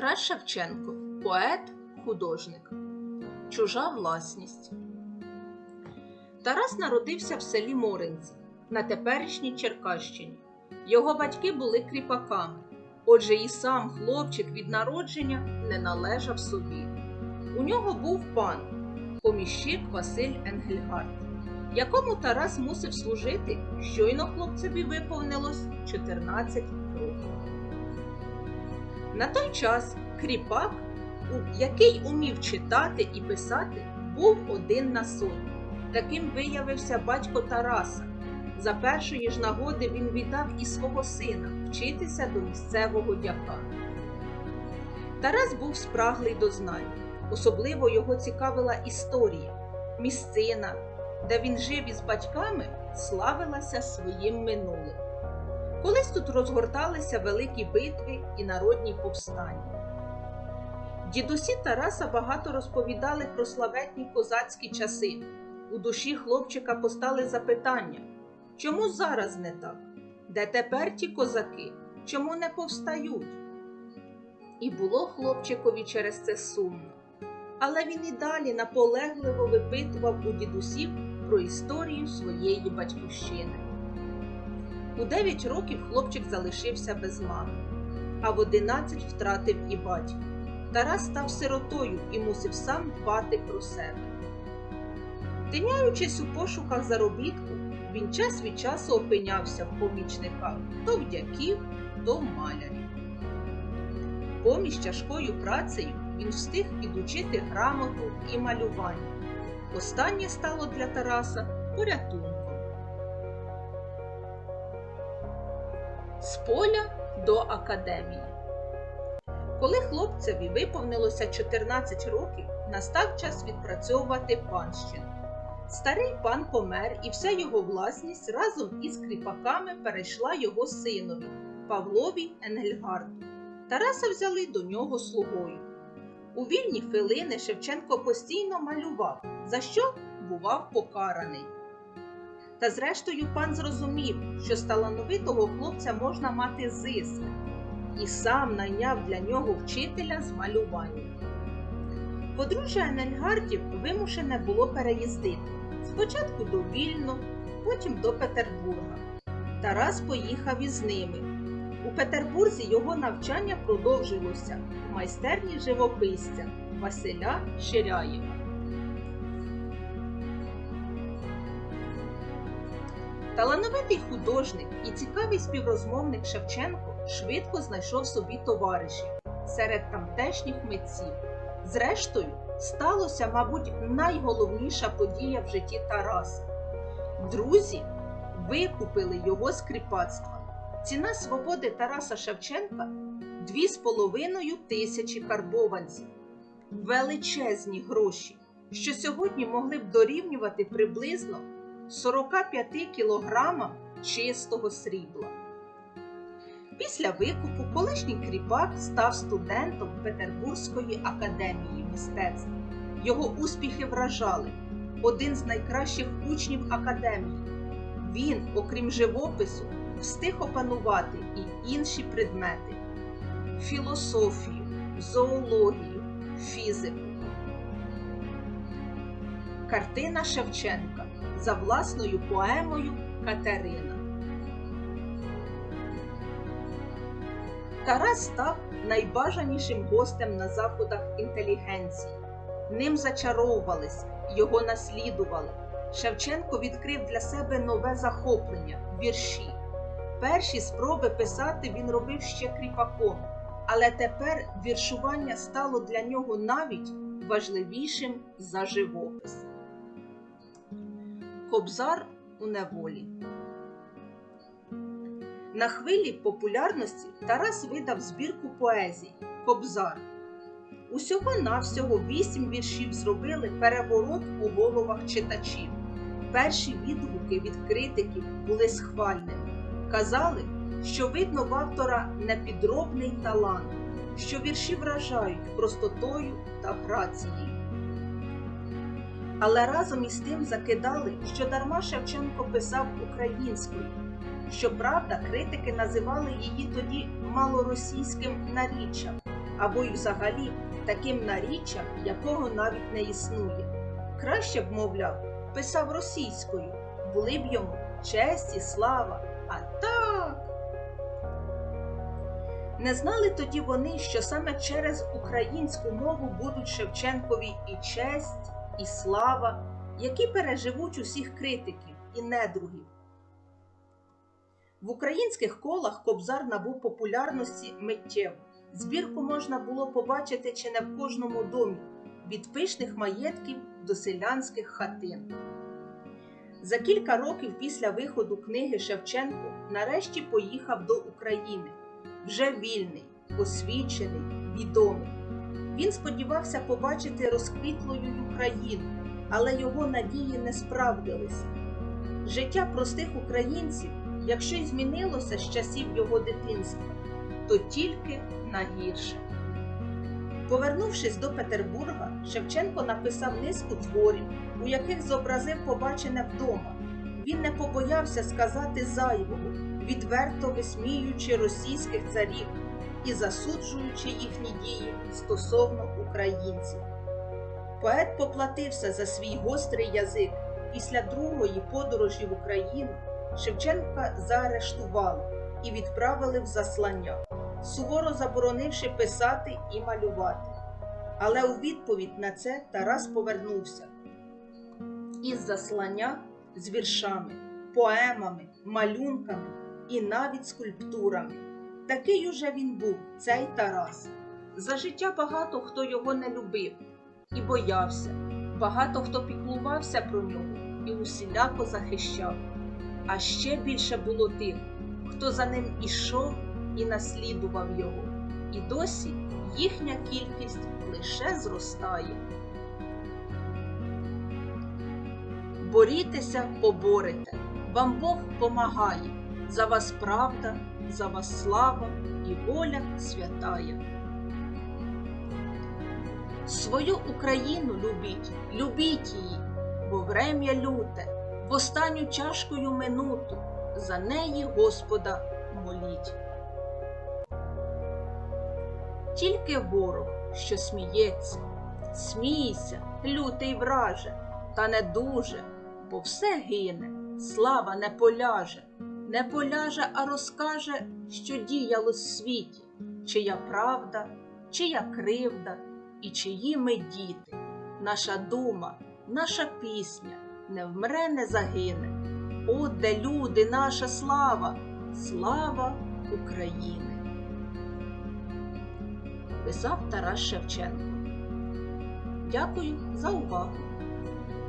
Тарас Шевченко поет, художник. Чужа власність. Тарас народився в селі Моринці на теперішній Черкащині. Його батьки були кріпаками, отже, і сам хлопчик від народження не належав собі. У нього був пан, поміщик Василь Енгельгард, якому Тарас мусив служити, щойно хлопцеві виповнилось 14 років. На той час кріпак, який умів читати і писати, був один на сотню. Таким виявився батько Тараса. За першої ж нагоди він віддав і свого сина вчитися до місцевого дяка. Тарас був спраглий до знань. Особливо його цікавила історія, місцина, де він жив із батьками, славилася своїм минулим. Колись тут розгорталися великі битви і народні повстання. Дідусі Тараса багато розповідали про славетні козацькі часи. У душі хлопчика постали запитання, чому зараз не так? Де тепер ті козаки? Чому не повстають? І було хлопчикові через це сумно. Але він і далі наполегливо випитував у дідусів про історію своєї батьківщини. У 9 років хлопчик залишився без мами, а в 11 втратив і батька. Тарас став сиротою і мусив сам дбати про себе. Тиняючись у пошуках заробітку, він час від часу опинявся в помічниках то в дяків, то в малярів. Поміж тяжкою працею він встиг підучити грамоту і малювання. Останнє стало для Тараса порятунком. З поля до академії. Коли хлопцеві виповнилося 14 років, настав час відпрацьовувати панщину. Старий пан помер, і вся його власність разом із кріпаками перейшла його синові Павлові Енгельгарду. Тараса взяли до нього слугою. У вільні хвилини Шевченко постійно малював, за що бував покараний. Та зрештою пан зрозумів, що з талановитого хлопця можна мати зиск, і сам найняв для нього вчителя з малювання. Подружжя Енельгардів вимушене було переїздити спочатку до Вільно, потім до Петербурга. Тарас поїхав із ними. У Петербурзі його навчання продовжилося в майстерні живописця Василя Ширяєва. Талановитий художник і цікавий співрозмовник Шевченко швидко знайшов собі товаришів серед тамтешніх митців. Зрештою, сталося, мабуть, найголовніша подія в житті Тараса. Друзі викупили його з кріпацтва. Ціна свободи Тараса Шевченка дві з половиною тисячі карбованців. Величезні гроші, що сьогодні могли б дорівнювати приблизно 45 кілограмам чистого срібла. Після викупу колишній кріпак став студентом Петербурзької академії мистецтв. Його успіхи вражали. Один з найкращих учнів академії. Він, окрім живопису, встиг опанувати і інші предмети: філософію, зоологію, фізику. Картина Шевченка за власною поемою Катерина. Тарас став найбажанішим гостем на заходах інтелігенції. Ним зачаровувались, його наслідували. Шевченко відкрив для себе нове захоплення вірші. Перші спроби писати він робив ще кріпаком, але тепер віршування стало для нього навіть важливішим за живопис. Кобзар у неволі. На хвилі популярності Тарас видав збірку поезій Кобзар. Усього навсього вісім віршів зробили переворот у головах читачів. Перші відгуки від критиків були схвальними. Казали, що видно в автора непідробний талант, що вірші вражають простотою та грацією. Але разом із тим закидали, що дарма Шевченко писав українською. Щоправда, критики називали її тоді малоросійським наріччям, або й взагалі таким наріччям, якого навіть не існує. Краще б, мовляв, писав російською, були б йому честь і слава, а так. Не знали тоді вони, що саме через українську мову будуть Шевченкові і честь, і слава, які переживуть усіх критиків і недругів. В українських колах Кобзар набув популярності миттєво. Збірку можна було побачити чи не в кожному домі, від пишних маєтків до селянських хатин. За кілька років після виходу книги Шевченко нарешті поїхав до України, вже вільний, освічений, відомий. Він сподівався побачити розквітлою Україну, але його надії не справдилися. Життя простих українців, якщо й змінилося з часів його дитинства, то тільки на гірше. Повернувшись до Петербурга, Шевченко написав низку творів, у яких зобразив побачене вдома. Він не побоявся сказати зайвого, відверто висміюючи російських царів і засуджуючи їхні дії стосовно українців. Поет поплатився за свій гострий язик. Після другої подорожі в Україну Шевченка заарештували і відправили в заслання, суворо заборонивши писати і малювати. Але у відповідь на це Тарас повернувся із заслання з віршами, поемами, малюнками і навіть скульптурами. Такий уже він був, цей Тарас. За життя багато хто його не любив і боявся, багато хто піклувався про нього і усіляко захищав. А ще більше було тих, хто за ним ішов і наслідував його. І досі їхня кількість лише зростає. Борітеся, поборете, вам Бог помагає, за вас правда, за вас слава і воля святая. Свою Україну любіть, любіть її, бо врем'я люте, в останню чашкою минуту за неї Господа моліть. Тільки ворог, що сміється, смійся, лютий враже, та не дуже, бо все гине, слава не поляже, не поляже, а розкаже, що діяло в світі, чия правда, чия кривда і чиї ми діти. Наша дума, наша пісня не вмре, не загине. О, де люди, наша слава, слава України! Писав Тарас Шевченко. Дякую за увагу!